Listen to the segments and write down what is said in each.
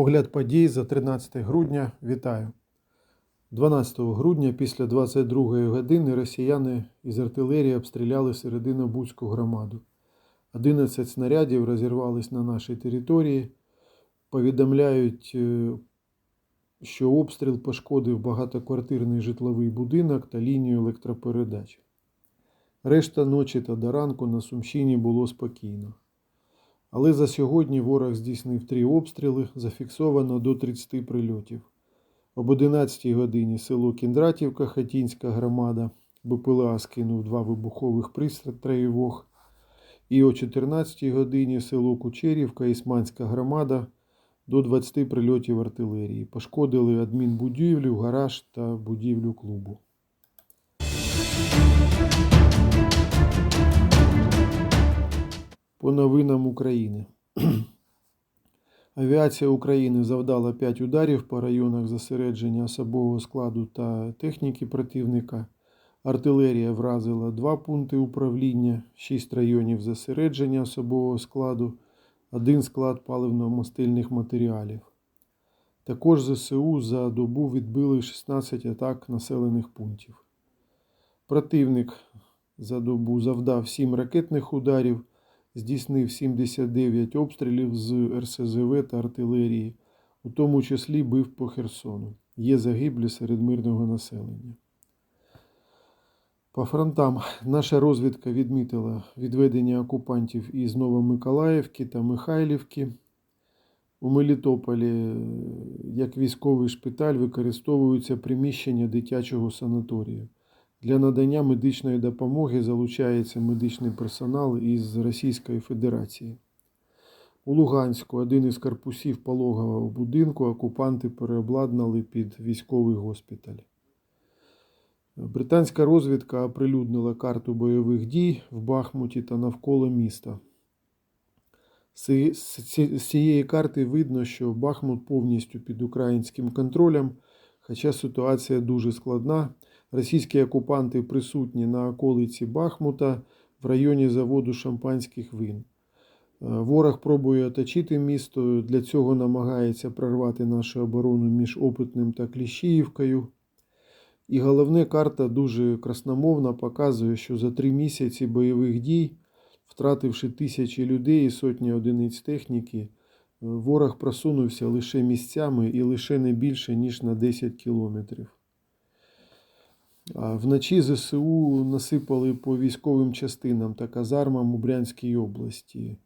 Огляд подій за 13 грудня. Вітаю. 12 грудня після 22 години росіяни із артилерії обстріляли Серединобудську громаду. 11 снарядів розірвались на нашій території. Повідомляють, е, що обстріл пошкодив багатоквартирний житловий будинок та лінію електропередач. Решта ночі та до ранку на Сумщині було спокійно. Але за сьогодні ворог здійснив три обстріли, зафіксовано до 30 прильотів. Об 11 годині село Кіндратівка, Хатінська громада, БПЛА скинув два вибухових пристрої І о 14 годині село Кучерівка, Ісманська громада, до 20 прильотів артилерії. Пошкодили адмінбудівлю, гараж та будівлю клубу. По новинам України. Авіація України завдала 5 ударів по районах зосередження особового складу та техніки противника. Артилерія вразила 2 пункти управління, 6 районів зосередження особового складу, 1 склад паливно-мастильних матеріалів. Також ЗСУ за добу відбили 16 атак населених пунктів. Противник за добу завдав 7 ракетних ударів здійснив 79 обстрілів з РСЗВ та артилерії, у тому числі бив по Херсону. Є загиблі серед мирного населення. По фронтам наша розвідка відмітила відведення окупантів із Новомиколаївки та Михайлівки. У Мелітополі як військовий шпиталь використовуються приміщення дитячого санаторію. Для надання медичної допомоги залучається медичний персонал із Російської Федерації. У Луганську один із корпусів пологового будинку окупанти переобладнали під військовий госпіталь. Британська розвідка оприлюднила карту бойових дій в Бахмуті та навколо міста. З цієї карти видно, що Бахмут повністю під українським контролем, хоча ситуація дуже складна. Російські окупанти присутні на околиці Бахмута в районі заводу шампанських вин. Е, ворог пробує оточити місто, для цього намагається прорвати нашу оборону між Опитним та Кліщіївкою. І головне, карта дуже красномовно показує, що за три місяці бойових дій, втративши тисячі людей і сотні одиниць техніки, е, ворог просунувся лише місцями і лише не більше, ніж на 10 кілометрів. Вночі ЗСУ насипали по військовим частинам та казармам у Брянській області.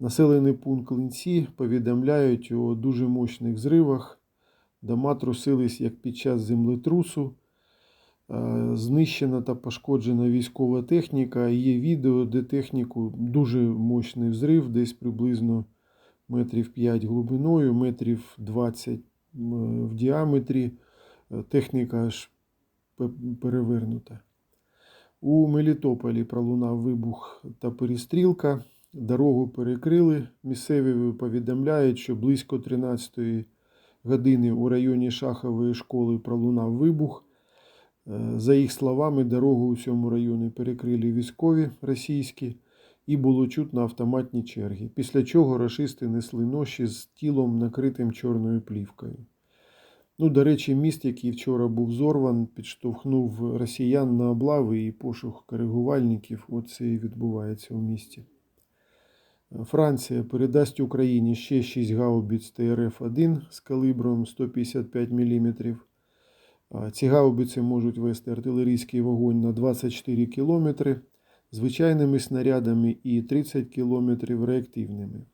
Населений пункт Клинці повідомляють у дуже мощних зривах. Дома трусились як під час землетрусу. Знищена та пошкоджена військова техніка. Є відео, де техніку дуже мощний взрив, десь приблизно метрів 5 глибиною, метрів 20 в діаметрі. Техніка аж перевернута. У Мелітополі пролунав вибух та перестрілка. Дорогу перекрили. Місцеві повідомляють, що близько 13-ї години у районі Шахової школи пролунав вибух. Е, за їх словами, дорогу у цьому районі перекрили військові російські і було чутно автоматні черги. Після чого рашисти несли ноші з тілом, накритим чорною плівкою. Ну, До речі, міст, який вчора був зорван, підштовхнув росіян на облави і пошук коригувальників. Оце і відбувається у місті. Франція передасть Україні ще 6 гаубиць ТРФ-1 з калібром 155 мм. Ці гаубиці можуть вести артилерійський вогонь на 24 км звичайними снарядами і 30 км реактивними.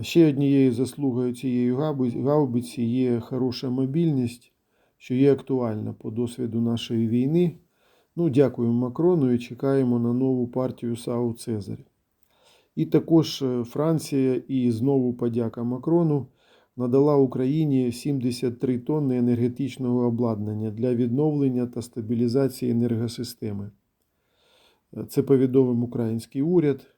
Ще однією заслугою цієї гаубиці є хороша мобільність, що є актуальна по досвіду нашої війни. Ну, Дякуємо Макрону і чекаємо на нову партію САУ Цезарь. І також е, Франція і знову подяка Макрону надала Україні 73 тонни енергетичного обладнання для відновлення та стабілізації енергосистеми. Е, це повідомив український уряд.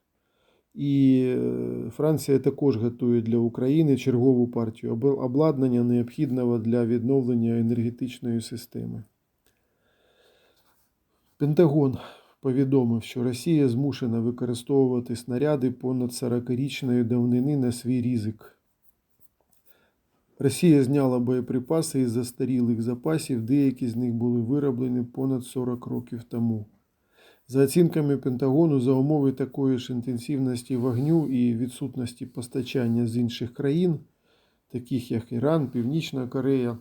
І е, Франція також готує для України чергову партію обладнання необхідного для відновлення енергетичної системи. Пентагон повідомив, що Росія змушена використовувати снаряди понад 40-річної давнини на свій ризик. Росія зняла боєприпаси із застарілих запасів, деякі з них були вироблені понад 40 років тому. За оцінками Пентагону, за умови такої ж інтенсивності вогню і відсутності постачання з інших країн, таких як Іран, Північна Корея,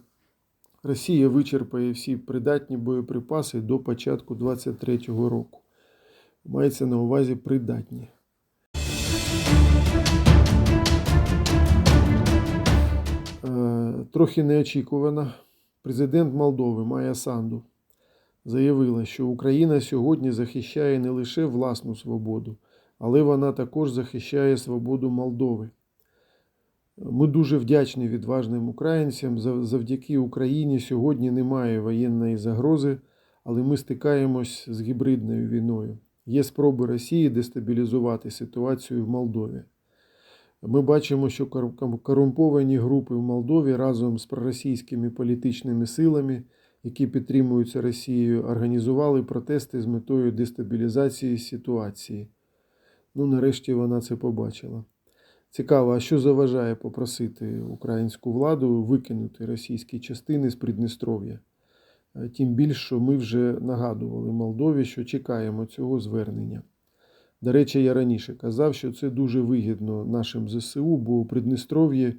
Росія вичерпає всі придатні боєприпаси до початку 2023 року. Мається на увазі придатні. Е, Трохи неочікувано. Президент Молдови Майя Санду заявила, що Україна сьогодні захищає не лише власну свободу, але вона також захищає свободу Молдови. Ми дуже вдячні відважним українцям. Завдяки Україні сьогодні немає воєнної загрози, але ми стикаємось з гібридною війною. Є спроби Росії дестабілізувати ситуацію в Молдові. Ми бачимо, що корумповані групи в Молдові разом з проросійськими політичними силами, які підтримуються Росією, організували протести з метою дестабілізації ситуації. Ну, нарешті вона це побачила. Цікаво, а що заважає попросити українську владу викинути російські частини з Придністров'я? Е, Тим більше, що ми вже нагадували Молдові, що чекаємо цього звернення. До речі, я раніше казав, що це дуже вигідно нашим ЗСУ, бо у Придністров'ї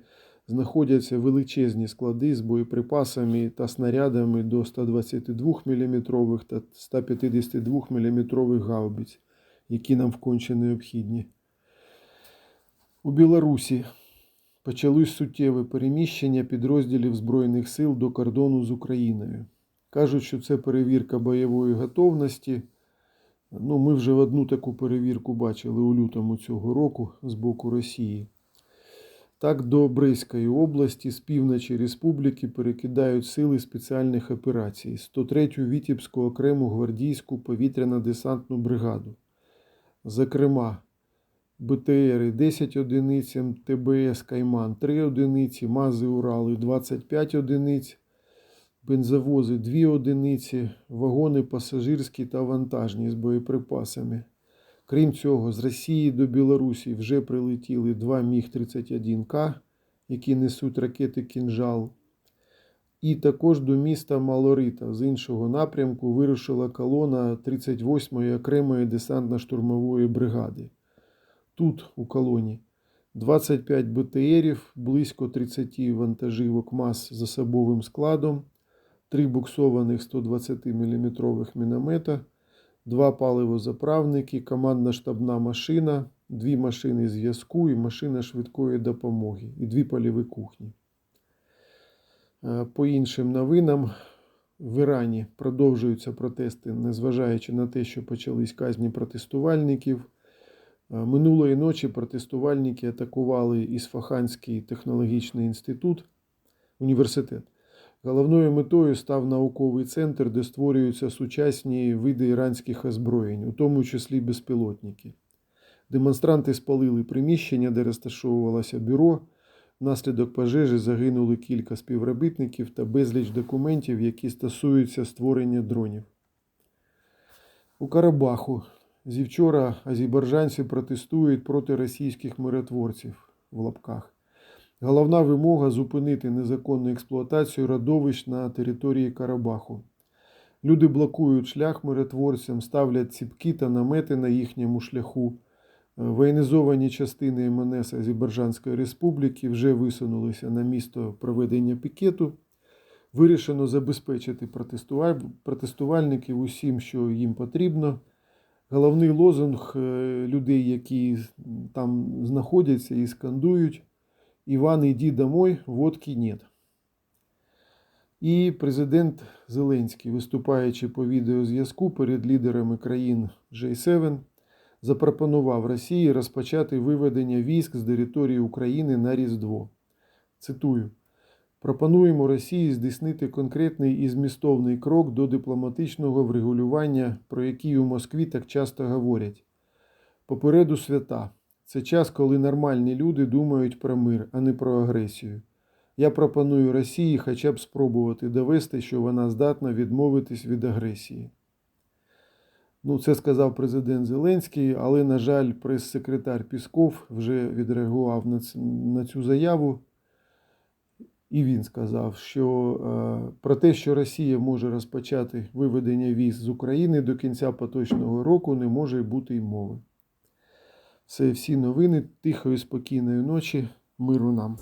знаходяться величезні склади з боєприпасами та снарядами до 122 мм та 152 мм гаубиць, які нам вконче необхідні. У Білорусі почались суттєві переміщення підрозділів Збройних сил до кордону з Україною. Кажуть, що це перевірка бойової готовності. Ну, ми вже одну таку перевірку бачили у лютому цього року з боку Росії. Так, до Брестської області з півночі республіки перекидають сили спеціальних операцій 103-ю Вітібську окрему гвардійську повітряно-десантну бригаду. Зокрема, БТРи 10 одиниць, МТБС Кайман 3 одиниці, МАЗи Урали 25 одиниць, бензовози 2 одиниці, вагони пасажирські та вантажні з боєприпасами. Крім цього, з Росії до Білорусі вже прилетіли два Міг-31К, які несуть ракети Кінжал. І також до міста Малорита з іншого напрямку вирушила колона 38-ї окремої десантно-штурмової бригади. Тут, у колоні, 25 БТРів, близько 30 вантажівок МАЗ з особовим складом, 3 буксованих 120 мм міномета, 2 паливозаправники, командна штабна машина, 2 машини зв'язку і машина швидкої допомоги, і 2 польові кухні. Е, По іншим новинам, в Ірані продовжуються протести, незважаючи на те, що почались казні протестувальників. Е, Минулої ночі протестувальники атакували Ісфаханський технологічний інститут, університет. Головною метою став науковий центр, де створюються сучасні види іранських озброєнь, у тому числі безпілотники. Демонстранти спалили приміщення, де розташовувалося бюро. Внаслідок пожежі загинули кілька співробітників та безліч документів, які стосуються створення дронів. У Карабаху зі вчора азербайджанці протестують проти російських миротворців в лапках. Головна вимога зупинити незаконну експлуатацію родовищ на території Карабаху. Люди блокують шлях миротворцям, ставлять ціпки та намети на їхньому шляху. Е, Воєнізовані частини МНС Азербайджанської Республіки вже висунулися на місто проведення пікету. Вирішено забезпечити протестувальників усім, що їм потрібно. Головний лозунг е, людей, які там знаходяться і скандують: Іван, іди домой, водки нет. І президент Зеленський, виступаючи по відеозв'язку перед лідерами країн G7, запропонував Росії розпочати виведення військ з території України на Різдво. Цитую: пропонуємо Росії здійснити конкретний і змістовний крок до дипломатичного врегулювання, про який у Москві так часто говорять. Попереду свята. Це час, коли нормальні люди думають про мир, а не про агресію. Я пропоную Росії хоча б спробувати довести, що вона здатна відмовитись від агресії. Ну, це сказав президент Зеленський, але, на жаль, прес-секретар Пісков вже відреагував на цю заяву і він сказав, що е, про те, що Росія може розпочати виведення віз з України до кінця поточного року, не може бути й мови. Це всі новини. Тихої, спокійної ночі, миру нам.